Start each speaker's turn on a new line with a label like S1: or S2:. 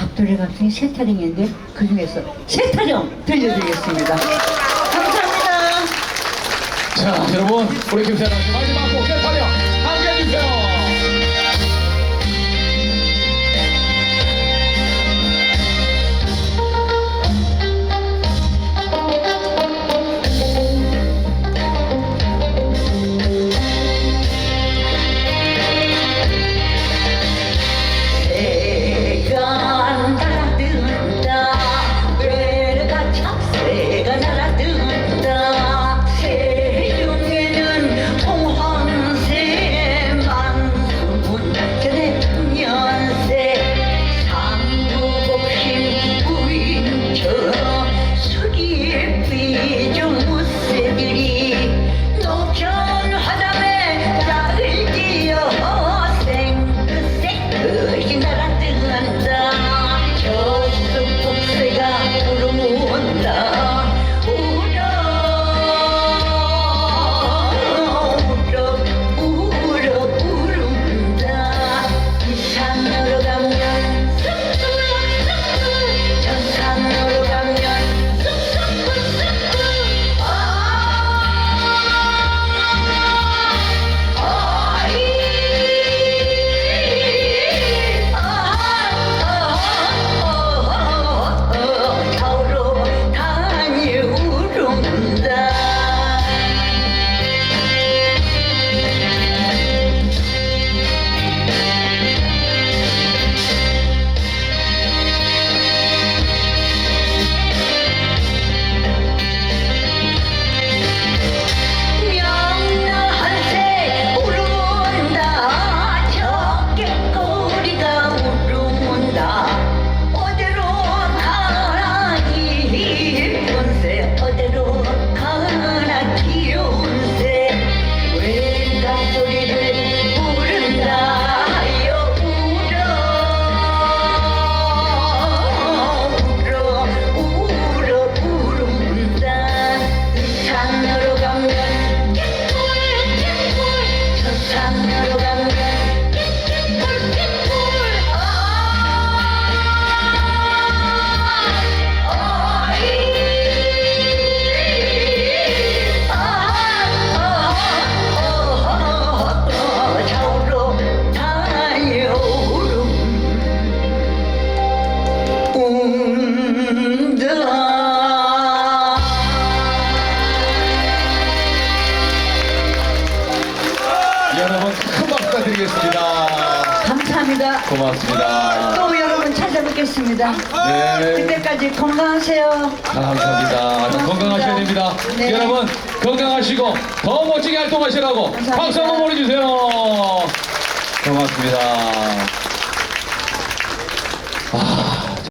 S1: 갑돌이 같은 세 타령인데 그 중에서 세 타령 들려드리겠습니다. 감사합니다.
S2: 자, 여러분, 우리 김세랑 씨 마지막 곡 대타령 함께 해주세요. 드리겠습니다.
S1: 감사합니다.
S2: 고맙습니다.
S1: 또 여러분 찾아뵙겠습니다.
S2: 네.
S1: 그때까지 건강하세요.
S2: 감사합니다. 건강하셔야 됩니다.
S1: 네.
S2: 여러분, 건강하시고 더 멋지게 활동하시라고
S1: 감사합니다.
S2: 박수 한번 보내주세요. 고맙습니다.